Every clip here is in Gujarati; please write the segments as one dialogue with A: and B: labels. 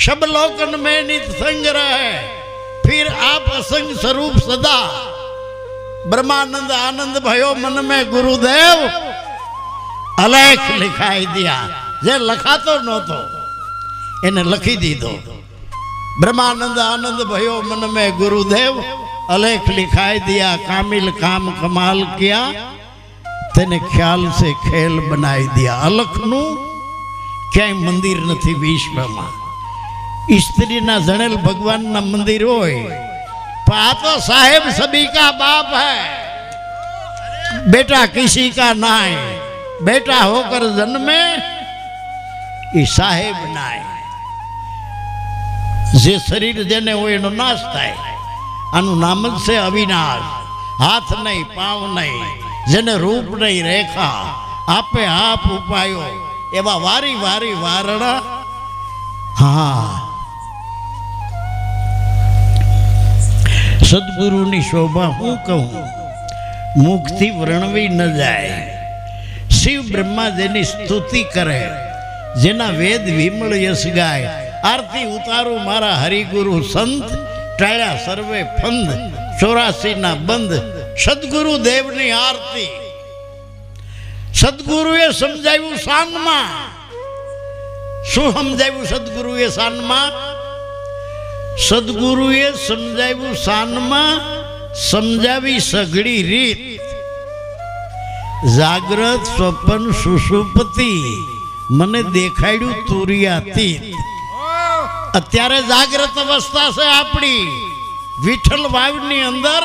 A: सब लोकन में नित संग रहे फिर आप असंग स्वरूप सदा ब्रह्मानंद आनंद भयो मन में गुरुदेव અલેખ લખાઈ દિયા જે લખાતો નહોતો એને લખી દીધો બ્રહ્માનંદ આનંદ ભયો મન મેં ગુરુદેવ અલેખ લિખાઈ દિયા કામિલ કામ કમાલ કિયા તેને ખ્યાલ સે ખેલ બનાવી દિયા અલખનું ક્યાંય મંદિર નથી વિશ્વમાં स्त्री ना जनेल भगवान ना मंदिर पातो साहेब सभी का बाप है. बेटा किसी का ना है बेटा होकर जन्मे साहेब ना है जे शरीर देने वो इन नाश्ता है अनुनाम से अविनाश, हाथ नहीं, पाव नहीं, जेने रूप नहीं रेखा, आपे आप उपायो. एवा वारी वारी वारणा हाँ સદગુરુની શોભા હું કહું મુખથી વર્ણવી ન જાય શિવ બ્રહ્મા જેની સ્તુતિ કરે જેના વેદ વિમળ યશ ગાય આરતી ઉતારું મારા હરિગુરુ સંત ટાળ્યા સર્વે ફંદ ચોરાસી ના બંધ સદગુરુ દેવની આરતી સદગુરુએ સમજાવ્યું શાનમાં શું સમજાવ્યું સદગુરુએ શાનમાં સદગુરુએ સમજાવ્યું શાનમાં સમજાવી સઘળી રીત. જાગ્રત સ્વપન સુષુપતિ, મને દેખાડ્યું તુરિયાતીત. અત્યારે જાગ્રત અવસ્થા છે આપણી. વિઠ્ઠલ વાવની અંદર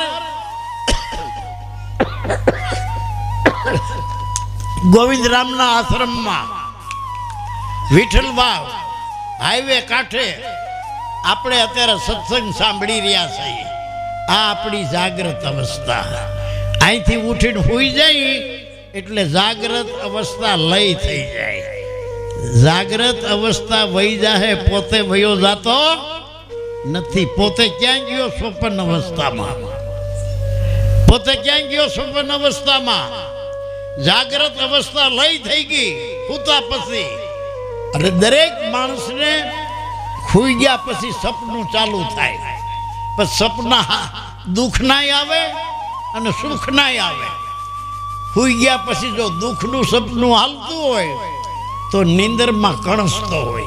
A: ગોવિંદરામના આશ્રમમાં વિઠ્ઠલ વાવ, હાઈવે કાંઠે આપણે અત્યારે સત્સંગ સાંભળી રહ્યા છીએ. આ આપણી જાગ્રત અવસ્થા. અહીંથી ઉઠીને હોઈ જાય એટલે જાગ્રત અવસ્થા લઈ થઈ જાય. જાગ્રત અવસ્થા વહી જાહે, પોતે વયો જાતો નથી. પોતે ક્યાં ગયો સ્વપ્ન અવસ્થામાં? પોતે ક્યાં ગયો સ્વપ્ન અવસ્થામાં? જાગ્રત અવસ્થા લઈ થઈ ગઈ હુતા પછી. અને દરેક માણસને ખુઈ ગયા પછી સપનું ચાલુ થાય. પણ સપના દુઃખ નાય આવે અને સુખ નાય આવે. હુઈ ગયા પછી જો દુઃખનું સપનું હાલતું હોય, તો નીંદરમાં કણસતો હોય.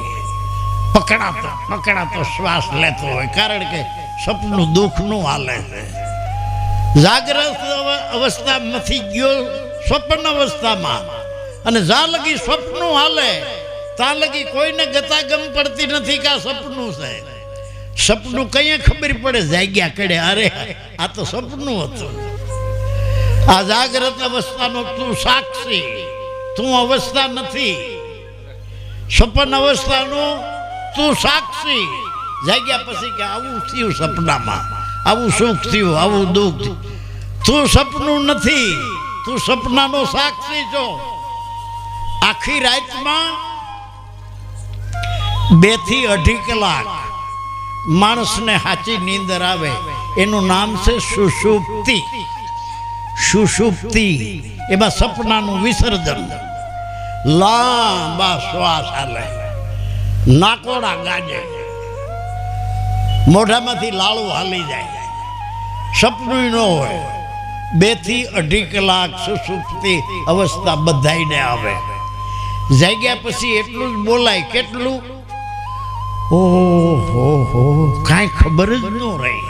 A: પકડાતો પકડાતો શ્વાસ લેતો હોય. કારણ કે સપનું દુઃખનું હાલે છે. જાગ્રત અવ- અવસ્થામાંથી ગયો સ્વપ્ન અવસ્થામાં. અને જા લગી સ્વપ્નું હાલે ત્યાં લગી કોઈને ગતાગમ પડતી નથી કે આ સપનું છે. સપનું કઈ ખબર પડે? જાગ્યા કડે. અરે, આ તો સપનું હતું. આ જાગ્રત અવસ્થાનો તું સાક્ષી. તું અવસ્થા નથી. સપન અવસ્થાનું તું સાક્ષી. જાગ્યા પછી કે આવું થયું સપનામાં. આવું સુખ થયું, આવું દુઃખ થયું. તું સપનું નથી. તું સપનાનો સાક્ષી છો. આખી રાતમાં બેથી અઢી કલાક માણસને સાચી નીંદર આવે એનું નામ છે સુષુપ્તિ સુષુપ્તિ એમાં સપનાનું વિસર્જન. લાંબા શ્વાસ હાલે. નાકોડા ગાજે. મોઢામાંથી લાળું હાલી જાય. સપનું ન હોય. બેથી અઢી કલાક સુસુપ્તિ અવસ્થા બધાઈને આવે. જાગ્યા પછી એટલું જ બોલાય, કેટલું? ઓહો હો કાંઈ ખબર જ ન રહી.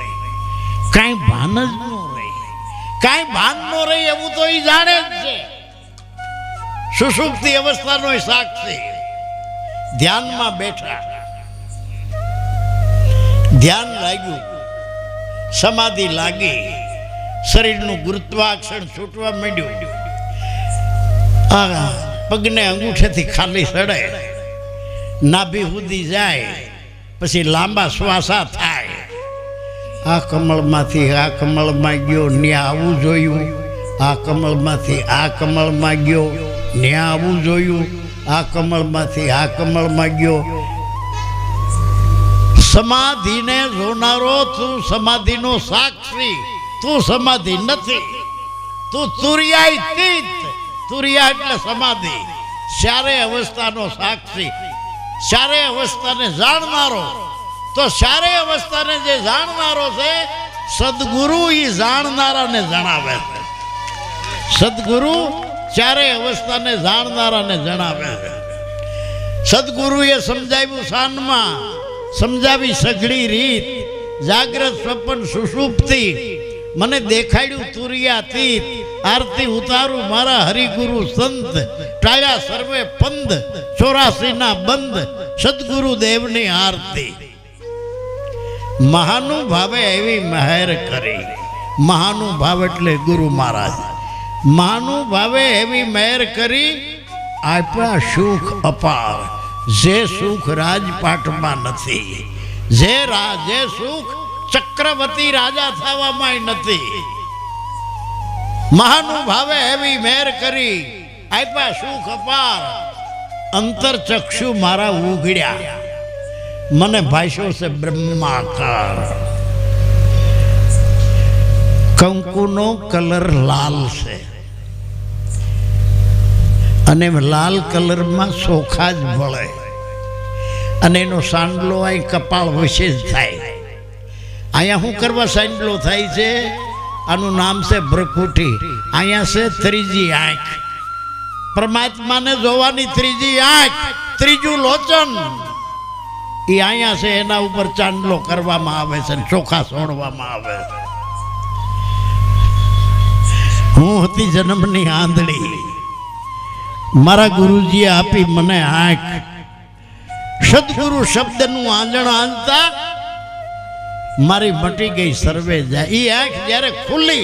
A: કાંઈ ભાન જ ન રહી. કાંઈ ભાન ન રહી એવું તો એ જાણે જ છે. સુષુપ્તિ અવસ્થાનો સાક્ષી. ધ્યાનમાં બેઠા. ધ્યાન લાગ્યું. સમાધિ લાગી. શરીરનું ગુરુત્વાકર્ષણ છૂટવા માંડ્યું. પગને અંગૂઠેથી ખાલી સડે નાભી સુધી જાય. પછી લાંબા શ્વાસા થાય. આ કમળમાંથી આ કમળમાં ગયો, ન્યા આવું જોયું. આ કમળમાંથી આ કમળમાં ગયો, ન્યા આવું જોયું. આ કમળમાંથી આ કમળમાં ગયો. સમાધિને જોનારો તું સમાધિનો સાક્ષી. તું સમાધિ નથી. તું તુરિયાય તીત. તુરિયા એટલે સમાધિ. ચારે અવસ્થાનો સાક્ષી. ચારેય અવસ્થાને જાણનારો તો સારે અવસ્થાને જે જાણનારો છે, સદગુરુ એ જાણનારાને જણાવે છે. સદગુરુ ચારે અવસ્થાને જાણનારાને જણાવે છે. સદગુરુએ સમજાવ્યું શાનમાં સમજાવી સઘળી રીત, જાગ્રત સ્વપન સુષુપ્તિ, મને દેખાડ્યું તુરિયાતીત આરતી ઉતારું, મારા હરિગુરુ સંત, ટાળ્યા સર્વે પંદ ચોરાસી ના બંધ સદગુરુ દેવની આરતી. મહાનુભાવે એવી મહેર કરી. મહાનુભાવ એટલે ગુરુ મહારાજ. મહાનુભાવે એવી મહેર કરી આપ્યા સુખ અપાર જે સુખ રાજપાટમાં નથી, જે રા, જે સુખ ચક્રવર્તી રાજા થવામાં નથી મહાનુભાવે એવી મેર કરી, આપ્યા સુખ અપાર. અંતર ચક્ષુ મારા ઉઘડ્યા. મને ભાષ્યો છે બ્રહ્માકાર. કંકુનો કલર લાલ છે. અને લાલ કલરમાં સોખા જ ભળે અને એનો સાંડલો અહીં કપાળ વિશેષ થાય. અહીંયા શું કરવા સાંડલો થાય છે? આનું નામ છે ભ્રકુટી. અહીંયા છે ત્રીજી આંખ. પરમાત્માને જોવાની ત્રીજી આંખ, ત્રીજું લોચન. એ અહીંયા છે, એના ઉપર ચાંદલો કરવામાં આવે છે અને ચોખા છોડવામાં આવે છે. હું હતી જન્મની આંધળી. મારા ગુરુજીએ આપી મને આંખ. સદગુરુ શબ્દનું આંજણ આંજતા मारी मटी गई सर्वे जरे खुली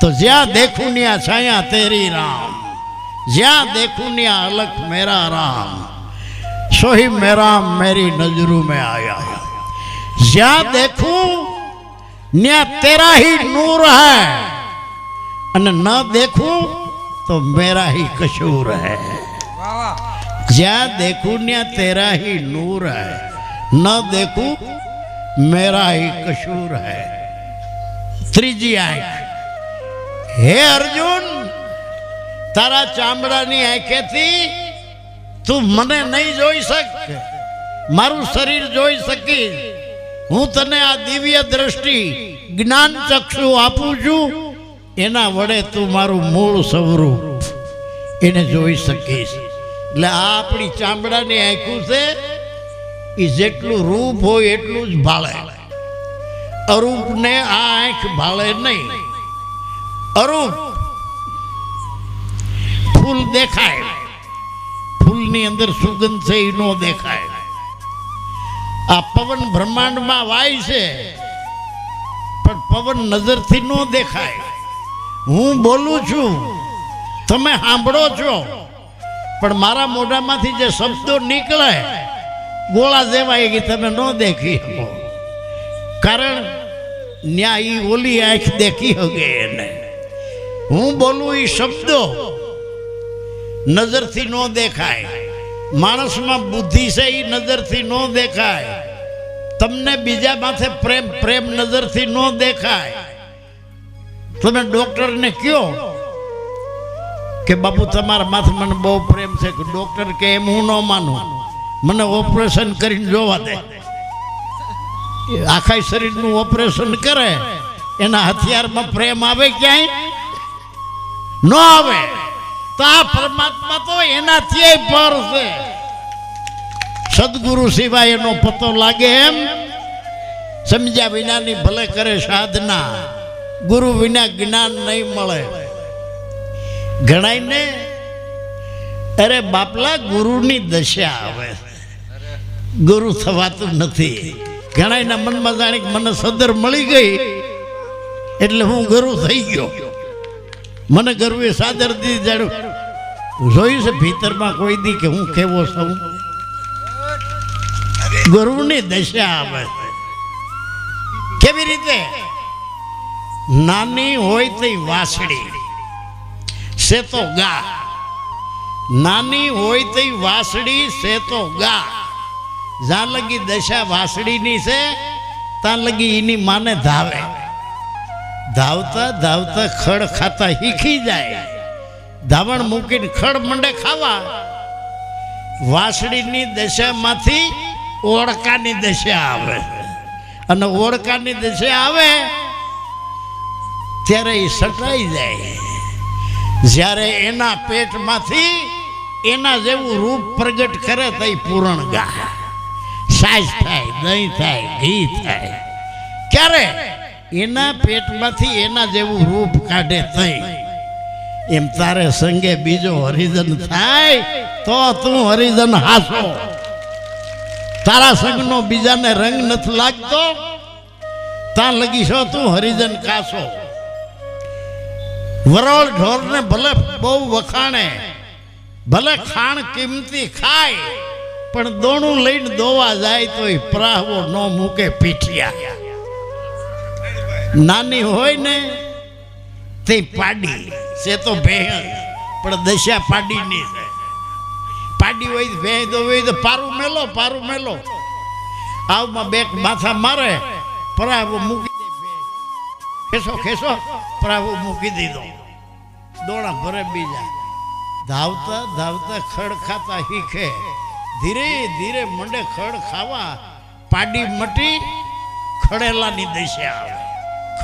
A: तो ज्या देखूनिया छाया तेरी राम ज्या देखूनिया अलख मेरा राम सो मेरा मेरी नज़रों में आया ज्या देखू न्या तेरा ही नूर है अन न देखू तो मेरा ही कशूर है ज्या देखू न्या तेरा ही नूर है न देखू મેરા ही कसूर है ત્રીજી આંખ હે અર્જુન તારા ચામડાની આંખેથી તું મને નહીં જોઈ શક મારું શરીર જોઈ શકીશ હું તને આ દિવ્ય દ્રષ્ટિ જ્ઞાન ચક્ષુ આપું છું એના વડે તું મારું મૂળ સ્વરૂપ એને જોઈ શકીશ એટલે આ આપણી ચામડાની આંખું છે એ જેટલું રૂપ હોય એટલું જ ભાળે. અરૂપને આ આંખ ભાળે નહીં. અરૂપ ફૂલ દેખાય. ફૂલની અંદર સુગંધ છે એ ન દેખાય. આ પવન બ્રહ્માંડમાં વાય છે, પણ પવન નજરથી ન દેખાય. હું બોલું છું, તમે સાંભળો છો, પણ મારા મોઢામાંથી જે શબ્દો નીકળે ગોળા જેવા કે તમે ન દેખી શકો કારણ ન્યા ઈ ઓલી આંખ દેખી હગે એને હું બોલું એ શબ્દો નજરથી ન દેખાય માણસમાં બુદ્ધિ છે એ નજરથી ન દેખાય તમને બીજા માથે પ્રેમ પ્રેમ નજરથી ન દેખાય તમે ડોક્ટરને કયો કે બાપુ તમારા માથે મને બહુ પ્રેમ છે કે ડોક્ટર કે એમ હું ન માનું મને ઓપરેશન કરીને જોવા દે. આખા શરીરનું ઓપરેશન કરે, એના હથિયારમાં પ્રેમ આવે ક્યાંય? ન આવે. તો આ પરમાત્મા તો એનાથી પર છે. સદગુરુ સિવાય એનો પતો લાગે એમ? સમજ્યા વિનાની ભલે કરે સાધના, ગુરુ વિના જ્ઞાન નહીં મળે. ગણાયને અરે બાપલા, ગુરુની દશા આવે. ગુરુ થવાતું નથી. ઘણાયના મનમાં જાણે મને સદર મળી ગઈ. એટલે હું ગુરુ થઈ ગયો. મને ગરુએ સાદર દીધી જાણું જોયું છે ભીતરમાં કોઈ દી કે હું કેવો છું? ગુરુની દશા આવે. કેવી રીતે? નાની હોય તે વાસળી સે તો ગા. નાની હોય તે વાસળી સે તો ગા. જ્યાં લગી દશા વાસળીની છે, ત્યાં લગી એની માને ધાવે. ધાવતા ધાવતા ખડ ખાતા હીખી જાય. ધાવણ મૂકીને ખડ મંડે ખાવા. વાસળીની દશામાંથી ઓળકાની દશા આવે. અને ઓળકાની દશા આવે, ત્યારે એ સટાઈ જાય. જ્યારે એના પેટમાંથી એના જેવું રૂપ પ્રગટ કરે તો એ પૂરણ ગા સાજ થાય દહીં થાય, ઘી થાય. ક્યારે? એના પેટમાંથી એના જેવું રૂપ કાઢે થઈ. એમ તારે સંગે બીજો હરિજન થાય, તો તું હરિજન હાસો. તારા સંગનો બીજાને રંગ નથી લાગતો, ત્યાં લગીશો તું હરિજન કાસો. વરોળ ઢોરને ભલે બહુ વખાણે, ભલે ખાણ કિંમતી ખાય પણ દોણું લઈને દોવા જાય તો એ પ્રાહવો ન મૂકે પીઠિયા. નાની હોય ને, તે પાડી છે તો ભેણ પણ દશા પાડી નહીં છે પાડી હોય તો ભેં દો હોય તો પારું મેલો પારું મેલો. આવમાં બેક માથા મારે પરાવો મૂકી દે. ખેસો ખેસો પ્રાહવો મૂકી દીધો. દોણા ભરે બીજા. ધાવતા ધાવતા ખડ ખાતા શીખે. ધીરે ધીરે મંડે ખડ ખાવા પાડી મટી ખડેલાની દશે આવે.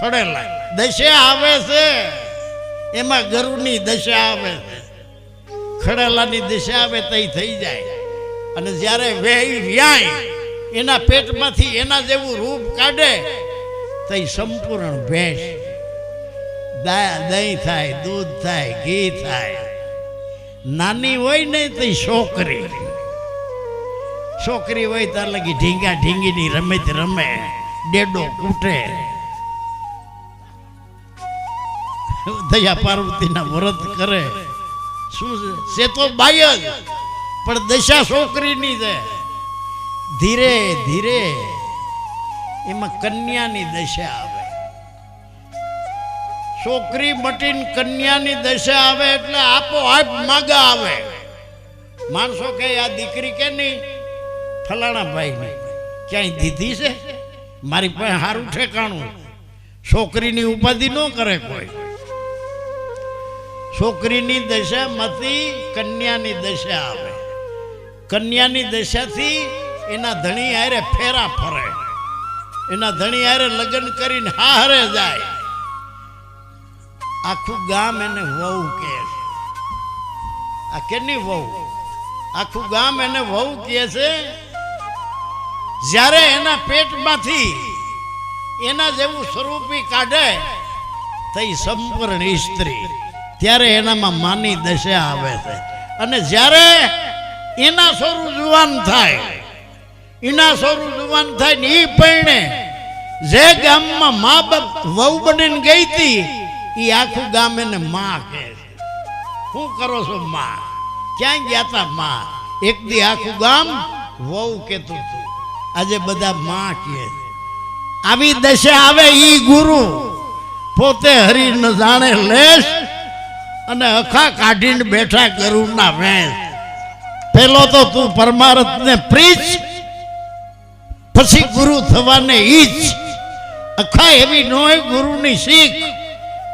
A: ખડેલા દશે આવે છે. એમાં ગરુની દશા આવે છે. ખડેલાની દશા આવે તઈ થઈ જાય. અને જ્યારે વેઈ વ્યાય, એના પેટમાંથી એના જેવું રૂપ કાઢે, તઈ સંપૂર્ણ ભેંસ. દહીં થાય, દૂધ થાય, ઘી થાય. નાની હોય ને તે છોકરી. છોકરી હોય ત્યાં લગી ઢીંગા ઢીંગીની રમત રમે, ડેડો કૂટે. દયા પાર્વતીના વ્રત કરે. શું છે? છે તો બાય જ, પણ દશા છોકરીની છે. ધીરે ધીરે એમાં કન્યાની દશા આવે. છોકરી મટીને કન્યાની દશા આવે એટલે આપો આપ માગા આવે. માણસો કે આ દીકરી કે નહીં? ફલાણા ભાઈ ક્યાંય દીધી છે? મારી પાસે સારું ઠેકાણું છોકરીની ઉપાધિ ન કરે કોઈ. છોકરીની દશામાંથી કન્યાની દશા આવે. કન્યાની દશાથી એના ધણી હારે ફેરા ફરે. એના ધણી હારે લગ્ન કરીને હારે જાય. આખું ગામ એને વહુ કહે છે. આ કેની વહુ? આખું ગામ એને વહુ કહે છે જ્યારે એના પેટમાંથી એના જેવું સ્વરૂપી કાઢે તઈ સંપૂર્ણ સ્ત્રી ત્યારે એનામાં માની દશા આવે છે. અને જ્યારે એના સ્વરૂપ જુવાન થાય, એના સ્વરૂપ જુવાન થાય ને એ પૈણે જે ગામમાં મા બાપ વહુ બનીને ગઈ હતી એ આખું ગામ એને માં કહે છે. શું કરો છો માં? ક્યાં ગયા તા માં? એક દી આખું ગામ વહુ કેતું હતું. આજે બધા માં કહે આવી દશે આવે ઈ ગુરુ. પોતે હરી ન જાણે લેશ અને અખા કાઢીને બેઠા ગરુડના વેશ. પેલો તો તું પરમારથને પ્રીચ, પછી ગુરુ થવાને ઈચ્છ અખા એવી ન હોય ગુરુની શીખ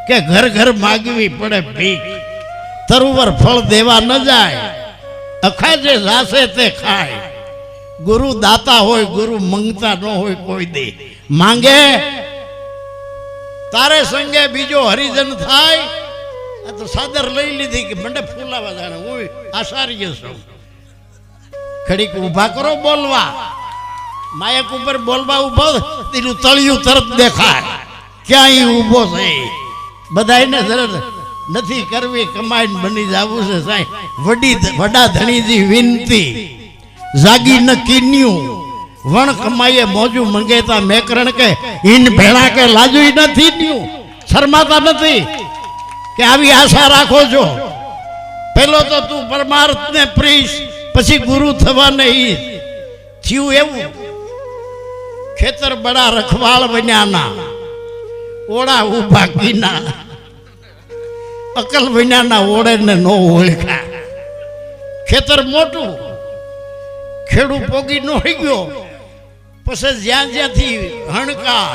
A: કે ઘર ઘર માગવી પડે ભીખ. તરુવર ફળ દેવા ન જાય. અખા જે જાશે તે ખાય. ગુરુ દાતા હોય, ગુરુ મંગતા ન હોય કોઈ દે. માંગે? તારે સંગે બીજો હરિજન થાય? તો સાદર લઈ લીધી કે મંડે ફૂલાવા જાણે. હું આચાર્ય છું. ખડીક ઊભા કરો બોલવા. માયક ઉપર બોલવા ઊભો તેનું તળિયું તરત દેખાય. ક્યાંય ઊભો છે? બધાને સરસ. નથી કરવી, કમાઈને બની જવું છે સાહેબ વડી વડા ધણીજી વિનતી. જાગી ન કિન્યું. વણ કમાઈએ મોજું મંગેતા મેકરણ કે, ઈન ભેળા કે લાજુઈ નથી ન્યું શરમાતા નથી. કે આવી આશા રાખો છો. પેલો તો તું પરમાર્થને પ્રીશ પછી ગુરુ થવા નહીં. થયું એવું. ખેતર બડા રખવાળ બન્યાના ઓળા ઊભા કીના. અકલ વિનાના ઓળે ને નો ઓળખા. ખેતર મોટું. ખેડૂ પોગી નો હોઈ ગયો. પછી જ્યાં જ્યાંથી હણકા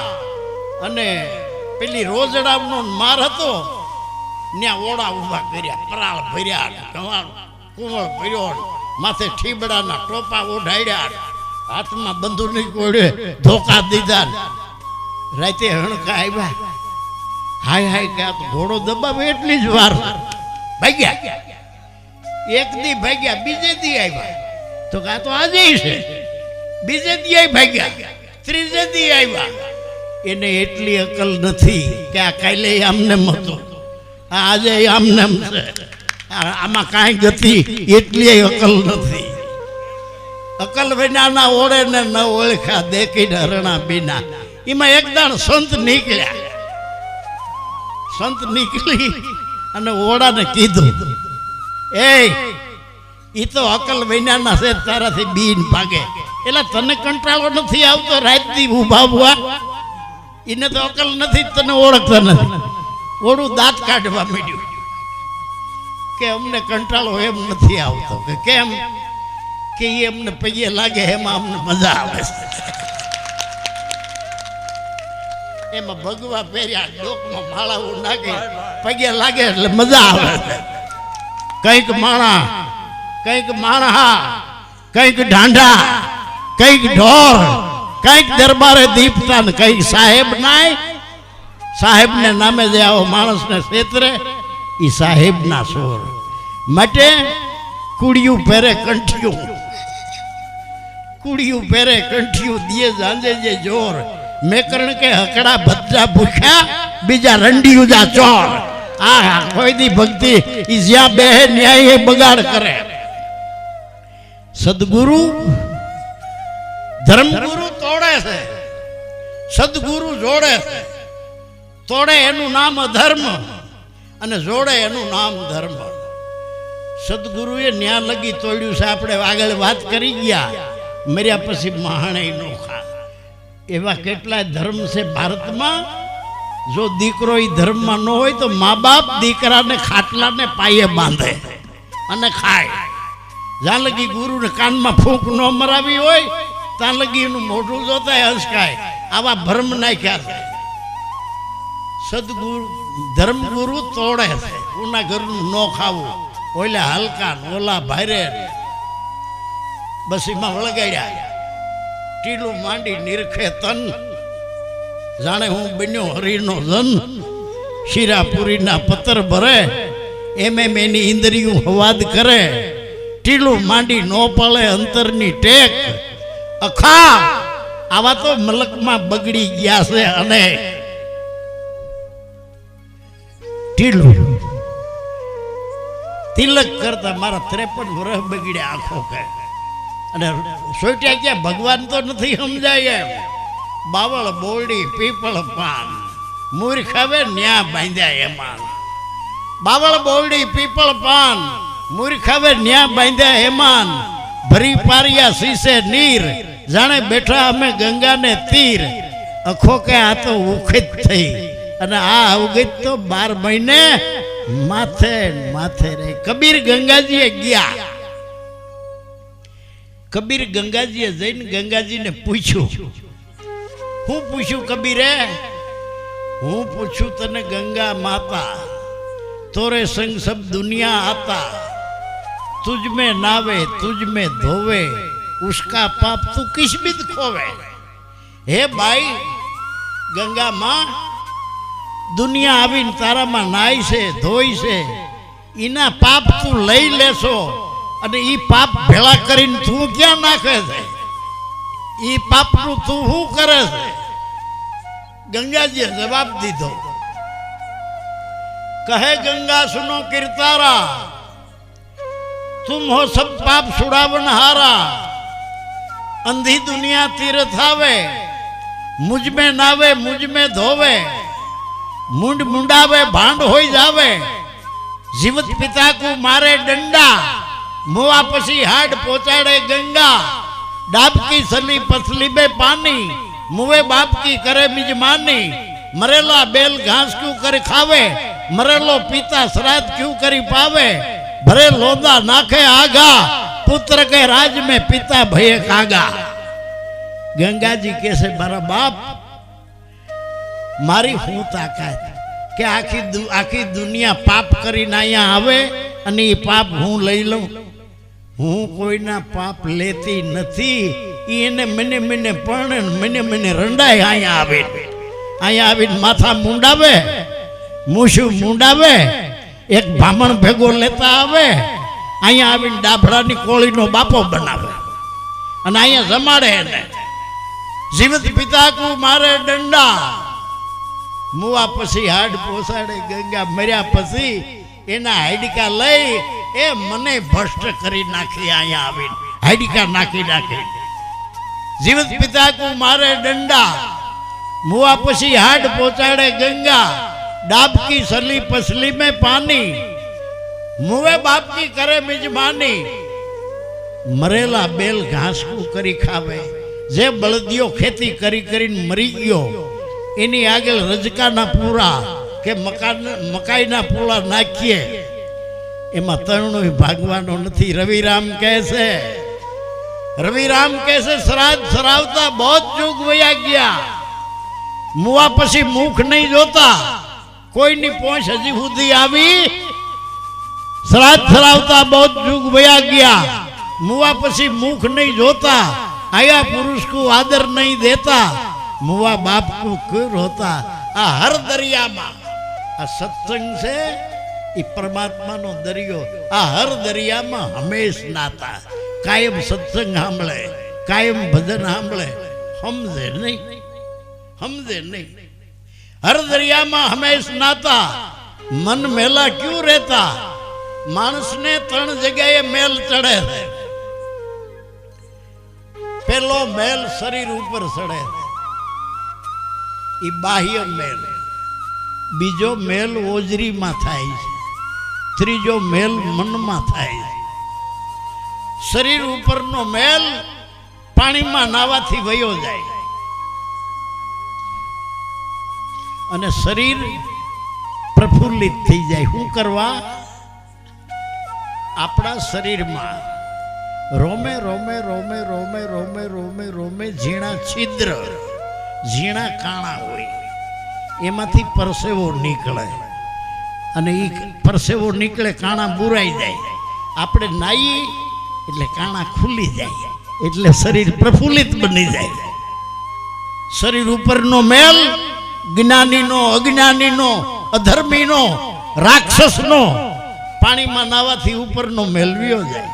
A: અને પેલી રોજડાનો માર હતો, ત્યાં ઓળા ઊભા કર્યા, પરાળ ભર્યા કમાળ કુંવળ ભર્યો માથે ઠીબડાના ટોપા ઓઢાડ્યા હાથમાં બંદૂક કોડે ધોકા દીધા રાતે હણકા આવ્યા. હાય હાય કે આ ઘોડો દબાવે એટલી જ વાર. ભાગ્યા. એક દી ભાગ્યા, બીજે દી આવ્યા. તો કા તો આજે છે. બીજે દિયા ભાગ્યા. ત્રીજે દી આવ્યા. એને એટલી અકલ નથી કે આ કાલે આમને મતો. આ આજે આમને છે. આમાં કાંઈ ગતિ એટલી અકલ નથી. અકલ વિનાના ઓળે ને ન ઓળખા દેખીને હરણા બીના. એમાં એકદાણ સંત નીકળ્યા. સંત નીકળી અને ઓળાને કીધું એ ઈ તો અકલ વૈનાના છે, તારાથી બીન ભાગે. એટલે તને કંટાળો નથી આવતો રાતથી ઊભા ઊભા એને તો અકલ નથી, તને ઓળખતા નથી. ઓળું દાંત કાઢવા માંડ્યું. કે અમને કંટાળો એમ નથી આવતો. કે કેમ? કે એ અમને પૈયે લાગે, એમાં અમને મજા આવે છે. એમાં ભગવા પહેર્યા, ડોકમાં માળાઓ નાખે. પગે લાગે એટલે મજા આવે કંઈક માણા કંઈક માણા કંઈક ઢાંઢા કંઈક ઢોર કંઈક દરબારે દીપતા ને કંઈક સાહેબ નાય સાહેબને નામે જે આવો માણસને છેતરે એ સાહેબના સોર માટે કુડિયું પહેરે કંઠિયું કુડિયું પહેરે કંઠિયું દિયે જાંજે જે જોર મેકરણ કે હકડા ભદ્રા ભૂખ્યા બીજા રંડિયું જા ચોર આ કોઈ દી ભક્તિ ઈ જ્યાં બેહે ન્યાય એ બગાડ કરે સદગુરુ ધર્મગુરુ તોડે છે. સદગુરુ જોડે છે. તોડે એનું નામ અધર્મ અને જોડે એનું નામ ધર્મ. સદગુરુએ ન્યા લગી તોડ્યું છે. આપણે આગળ વાત કરી ગયા. મર્યા પછી મહાણે નોખા એવા કેટલા ધર્મ છે ભારતમાં. જો દીકરો એ ધર્મમાં ન હોય તો મા બાપ દીકરાને ખાટલાને પાયે બાંધે અને ખાય. જ્યાં લગી ગુરુને કાનમાં ફૂંક ન મરાવી હોય, ત્યાં લગી એનું મોઢું જોતા હસકાય. આવા ભ્રમ નાખ્યા છે. સદગુરુ, ધર્મગુરુ તોડે છે. કોના ઘરનું ન ખાવું. ઓલા હલકા ઓલા ભારે બસ એમાં વળગાડ્યા. ટીલું માંડી નિરખે તન. જાણે હું બન્યો હરિનો જન શીરાપુરીના પત્તર ભરે. એમ એમ એની ઇન્દ્રિયું હવાદ કરે. ટીલું માંડી નો પાળે અંતરની ટેક. અખા, આવા તો મલકમાં બગડી ગયા છે અને ટીલું તિલક કરતા મારા ત્રેપન વર્ષ બગડ્યા આખો કે. અને સોટ્યા ક્યાં? ભગવાન તો નથી સમજાય એમ. બાવળ, બોરડી, પીપળ, પાન. મૂર્ખ હવે ન્યા બાંધ્યા એમાં. બાવળ, બોરડી, પીપળ, પાન. મૂર્ખ હવે ન્યા બાંધ્યા હેમાન, ભરી પારિયા શીશે નીર, જાણે બેઠા અમે ગંગાને તીર. અખો કે આ તો ઉખિત થઈ, અને આ અવગત તો બાર મહિને માથે માથે રે કબીર ગંગાજીએ ગયા. કબીર ગંગાજીએ જઈને ગંગાજીને પૂછ્યું, હું પૂછ્યું કબીરે? હું પૂછું તને ગંગા માતા, તોરે સંગ સબ દુનિયા આતા. तुझ में नावे तुझ में धोवे उसका पाप तू किस बिद खोवे હે ભાઈ ગંગા માં દુનિયા આવીને તારામાં નાય છે ધોઈ છે એના પાપ તું લઈ લેશો અને એ પાપ ભેળા કરીને તું ક્યાં નાખે છે એ પાપનું તું શું કરે છે ગંગાજીએ જવાબ દીધો કહે ગંગા સુનો કિરતારા तुम हो सब पाप छुड़ावनहारा अंधी दुनिया तीर्थ आवे, मुझमें नावे, मुझमें धोवे। मुंड मुंडावे, भांड हो जावे। जीवित पिता को मारे डंडा, मुआ पसी हाड पहुंचाड़े गंगा। डाब की सली पसली में पानी, मुए बाप की करे मिजमानी मरेला बेल घास क्यों कर खावे, मरेलो पिता श्राद्ध क्यों करी पावे? भरे लोदा नाखे आगा पुत्र के राज में पिता भय कागा गंगा जी कैसे बरा बाप मारी हूँ ताकत के आखी दु, आखी दुनिया पाप करी ना यहाँ आवे अनि पाप हूँ ले लो हूँ कोई ना पाप लेती नथी इने मने मने पण मने मने रंडा यहाँ आवे आया आवे माथा मुंडावे मुशु मुंडावे એક બ્રાહ્મણ ભેગો લેતા આવે, અહીંયા આવીને ડાભડાની કોળીનો બાપો બનાવે. અને અહીંયા જમાડે એને. જીવિત પિતા કુ મારે દંડા. મુવા પછી હાડ પોસાડે, ગંગા મર્યા પછી એના હાડકા લઈ એ મને ભ્રષ્ટ કરી નાખી અહીંયા આવીને. હાડકા નાખી નાખી. જીવિત પિતા કુ મારે દંડા. મુવા પછી હાડ પહોંચાડે ગંગા. ડાબકી સલી પસલી में પાની. મુવે બાપ કી કરે મિજમાની મરેલા બેલ ઘાસકું કરી ખાવે. જે બળદિયો ખેતી કરી કરીને મરી ગયો. એની આગળ રજકાના પૂરા કે મકાન મકાઈના પૂળા નાખીએ. એમાં તરણોય ભાગવાનો નથી. રવિરામ કહે છે, રવિરામ કહે છે, શ્રાદ્ધ સરાવતા બહુ યુગ વયા ગયા. મુવા પછી મુખ નહીં જોતા. કોઈની પહોંચ હજી સુધી આવી? શ્રાદ્ધ ધરાવતા બહુ જુગ વયા ગયા. મુવા પછી મુખ નહીં જોતા, આયા પુરુષ કો આદર નહીં દેતા. મુવા બાપ કો કુર હોતા. આ હર દરિયામાં. આ સત્સંગ છે એ પરમાત્માનો દરિયો. આ હર દરિયામાં હંમેશ નાતા. કાયમ સત્સંગ સાંભળે, કાયમ ભજન સાંભળે. સમજે નહીં. સમજે નહીં. હર દરિયામાં હંમેશ નાતા મન મેલા ક્યુ રહેતા? માણસને ત્રણ જગ્યાએ મેલ ચડે. પેલો મેલ શરીર ઉપર ચડે. એ બાહ્ય મેલ. બીજો મેલ ઓજરીમાં થાય છે. ત્રીજો મેલ મનમાં થાય છે. શરીર ઉપરનો મેલ પાણીમાં નાવાથી વયો જાય. અને શરીર પ્રફુલ્લિત થઈ જાય. શું કરવા? આપણા શરીરમાં રોમે રોમે રોમે રોમે રોમે રોમે રોમે ઝીણા છિદ્ર, ઝીણા કાણા હોય. એમાંથી પરસેવો નીકળે. અને એ પરસેવો નીકળે, કાણા બુરાઈ જાય. આપણે નાઈએ એટલે કાણા ખુલી જાય. એટલે શરીર પ્રફુલ્લિત બની જાય. શરીર ઉપરનો મેલ જ્ઞાનીનો અજ્ઞાનીનો, અધર્મીનો, રાક્ષસનો પાણીમાં નાવાથી ઉપરનો મેલવ્યો જાય.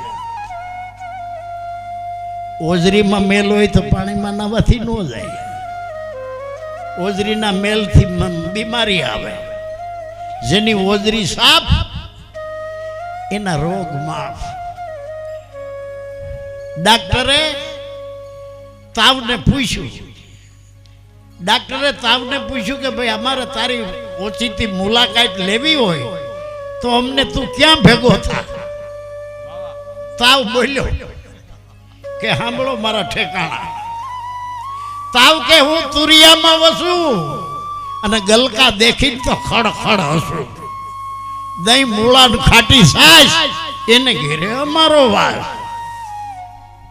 A: ઓજરીમાં મેલ હોય તો પાણીમાં નાવાથી ન જાય. ઓજરીના મેલથી બીમારી આવે. જેની ઓજરી સાફ એના રોગ માફ. ડાક્ટરે તાવને પૂછ્યું. ડાક્ટરે તાવને પૂછ્યું કે ભાઈ, અમારે તારી ઓછીથી મુલાકાત લેવી હોય તો અમને તું ક્યાં ભેગો થા? તાવ બોલ્યો કે, સાંભળો મારા ઠેકાણા. તાવ કે, હું તુરિયામાં વસું અને ગલકા દેખીને તો ખડ ખડ હસું. દહીં મૂળા ખાટી સાસ એને ઘેરે અમારો વાસ.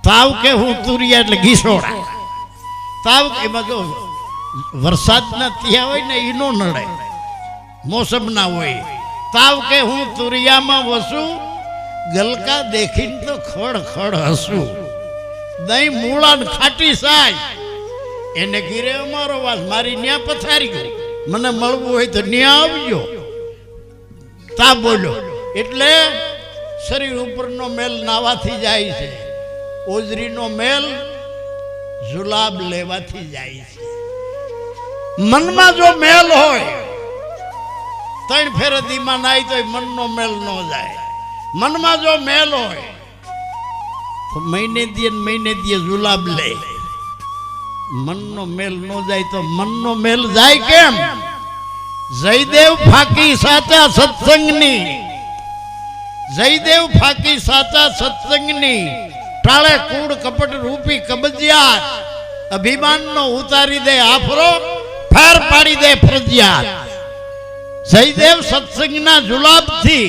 A: તાવ કે, હું તુરિયા એટલે ઘીસોડા. તાવ કે જો વરસાદના ત્યાં હોય ને એનો નડે. મોસમના હોય. તાવ કે હું તુરિયામાં વસું, ગલકા દેખીને તો ખડ ખડ હસું. દહીં મૂળા ખાટી સાય. એને ઘીરે અમારો વાસ મારી ન્યા પથારી ગઈ મને મળવું હોય તો ન્યા આવજો. તા બોલો એટલે શરીર ઉપરનો મેલ નાવાથી જાય છે. ઓજરીનો મેલ જુલાબ લેવાથી જાય છે. મનમાં જો મેલ હોય, ત્રણ ફેરદીમાં નાય તો મનનો મેલ ન જાય. મનમાં જો મેલ હોય, તો મહિને દીએ મહિને દીએ જુલાબ લે. મનનો મેલ ન જાય તો મનનો મેલ જાય કેમ? જયદેવ ફાકી સાચા સત્સંગની. જયદેવ ફાકી સાચા સત્સંગની. ટાળે કૂડ કપટ રૂપી કબજિયાત. અભિમાનનો ઉતારી દે આફરો. ફેર પાડી દે ફરજિયાત. જયદેવ સત્સંગના જુલાબથી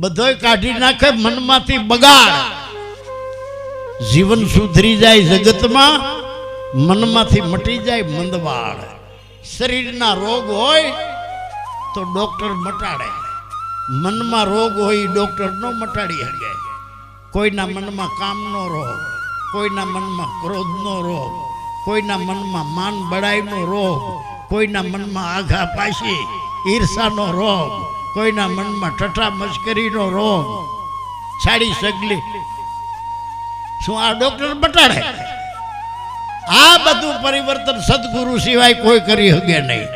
A: બધોય કાઢી નાખે, મનમાંથી બગાડ. જીવન સુધરી જાય જગતમાં, મનમાંથી મટી જાય મંદવાળ શરીરના રોગ હોય તો ડોક્ટર મટાડે. મનમાં રોગ હોય ડોક્ટર નો મટાડી શકે. કોઈના મનમાં કામનો રોગ કોઈના મનમાં ક્રોધનો રોગ કોઈના મનમાં માન બડાઈનો રોગ, કોઈના મનમાં આઘા પાછી ઈર્ષાનો રોગ, કોઈના મનમાં ઠઠા મશ્કરીનો રોગ. સાડી સગલી. શું આ ડોક્ટર બટાડે? આ બધું પરિવર્તન સદગુરુ સિવાય કોઈ કરી શકે નહીં.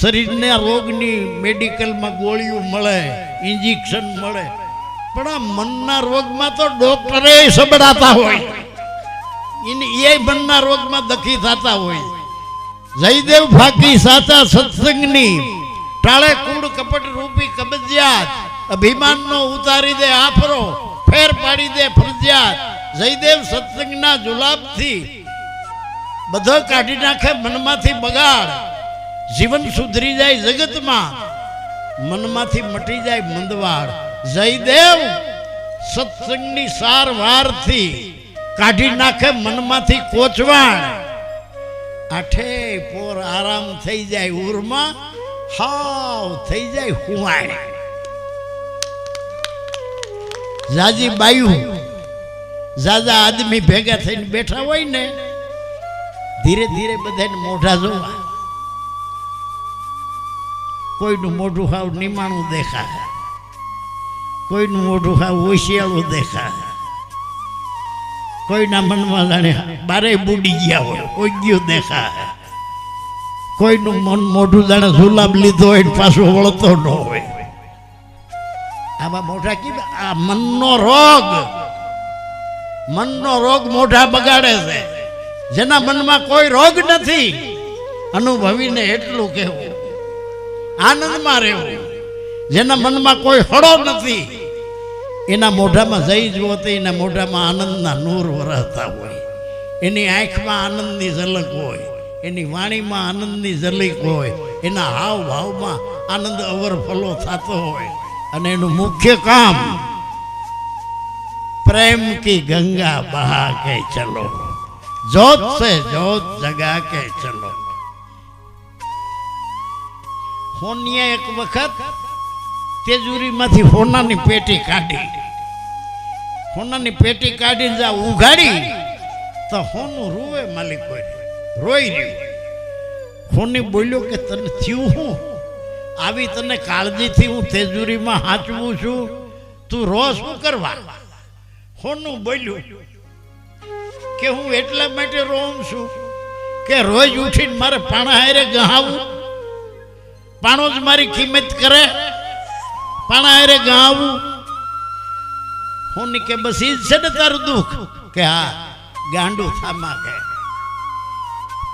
A: શરીરના રોગની મેડિકલમાં ગોળીઓ મળે, ઇન્જેક્શન મળે. પણ આ મનના રોગમાં તો ડોક્ટરે સબડાતા હોય. એ મનના રોગમાં દખી થતા હોય. જયદેવ ફાકી સાચા સત્સંગની ટાળે કૂડ કપટ રૂપી કબજિયાત, અભિમાનનો ઉતારી દે આફરો, ફેર પાડી દે ફરજિયાત. જયદેવ સત્સંગના જુલાબથી બધો કાઢી નાખે મનમાંથી બગાડ. જીવન સુધરી જાય જગતમાં, મનમાંથી મટી જાય મંદવાડ. જયદેવ સત્સંગની સારવારથી કાઢી નાખે, મનમાંથી કોચવાણ. આઠે પોર આરામ થઈ જાય ઉરમાં હાવ થઈ જાય હુવાણ જાજી બાયું, જાજા આદમી ભેગા થઈને બેઠા હોય ને, ધીરે ધીરે બધાને મોઢા જોવા. કોઈનું મોઢું હાવ નિમાણું દેખાય, કોઈનું મોઢું હાવ હોશિયાળું દેખાય. કોઈના મનમાં જાણે બારે બુડી ગયા હોય, કોઈ ગયું દેખાય. કોઈનું મન મોઢું જાણે જુલાબ લીધો હોય પાછું વળતો ન હોય. આમાં મોઢા કી આ મનનો રોગ. મનનો રોગ મોઢા બગાડે છે. જેના મનમાં કોઈ રોગ નથી. અનુભવીને એટલું કહેવું. આનંદમાં રહેવું. જેના મનમાં કોઈ હળો નથી. એના મોઢામાં જઈ જુઓ તો એના મોઢામાં આનંદના નૂર વરસતા હોય. એની આંખમાં આનંદની ઝલક હોય, એની વાણીમાં આનંદની ઝલક હોય, એના હાવ ભાવમાં આનંદ અવરફલો થતો હોય. અને એનું મુખ્ય કામ પ્રેમ કી ગંગા બહા કે ચલો. જોત સે જોત જગા કે ચલો. હોનિયા એક વખત તેજુરીમાંથી હોનાની પેટી કાઢી. હોનાની પેટી કાઢીને જા ઉઘાડી, તો હોનું રૂવે માલિક રોઈ રહ્યું. હોની બોલ્યો કે, તને થયું હું? આવી તને કાળજીથી હું તેજુરીમાં હાચવું છું? તું રો, શું કરવા? હોનું બોલ્યું કે, હું એટલા માટે રોમ છું કે રોજ ઉઠીને મારે પાણા હારે ગહાવું. પાણો જ મારી કિંમત કરે. પાણા અરે ગાવું. હું કે બસ ઈ છે ને તારું દુઃખ. કે હા, ગાંડું થામા કે.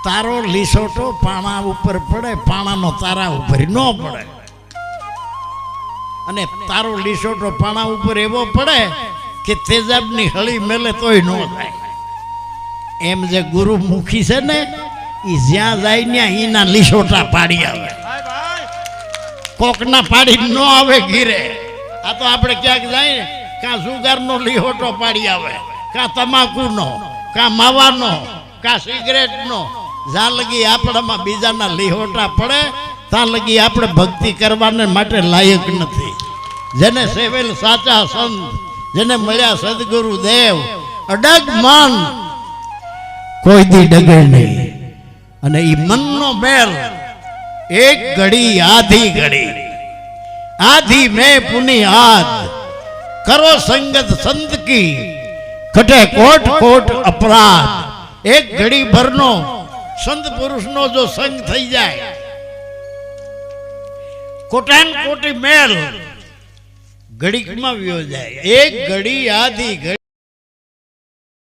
A: તારો લીસોટો પાણા ઉપર પડે, પાણાનો તારા ઉપર ન પડે. અને તારો લીસોટો પાણા ઉપર એવો પડે કે તેજાબની હળી મેલે તોય ન થાય. એમ જે ગુરુમુખી છે ને એ જ્યાં જાય ત્યાં એના લીસોટા પાડી આવે. કોકના પાડી ન આવે ઘીરે. આ તો આપણે ક્યાંક જાય ને, કાં સુગારનો લીહોટો પાડી આવે, કાં તમાકુનો, કાં માવાનો, કાં સિગરેટનો. જ્યાં લગી આપણામાં બીજાના લીહોટા પડે, ત્યાં લગી આપણે ભક્તિ કરવાને માટે લાયક નથી. જેને સેવેલ સાચા સંત, જેને મળ્યા સદગુરુ દેવ, અડગ મન કોઈ દી ડગે નહીં. અને એ મનનો બેલ એક ઘડી, આધી ઘડી. આધી મેં પુની આદ. કરો સંગત સંત કી ખટે કોટ કોટ અપરાધ. એક ઘડી ભરનો, સંત પુરુષનો જો સંગ થઈ જાય. કોટાન કોટી મેલ. ઘડીકમાં વ્યો જાય. એક ઘડી, આધી ઘડી.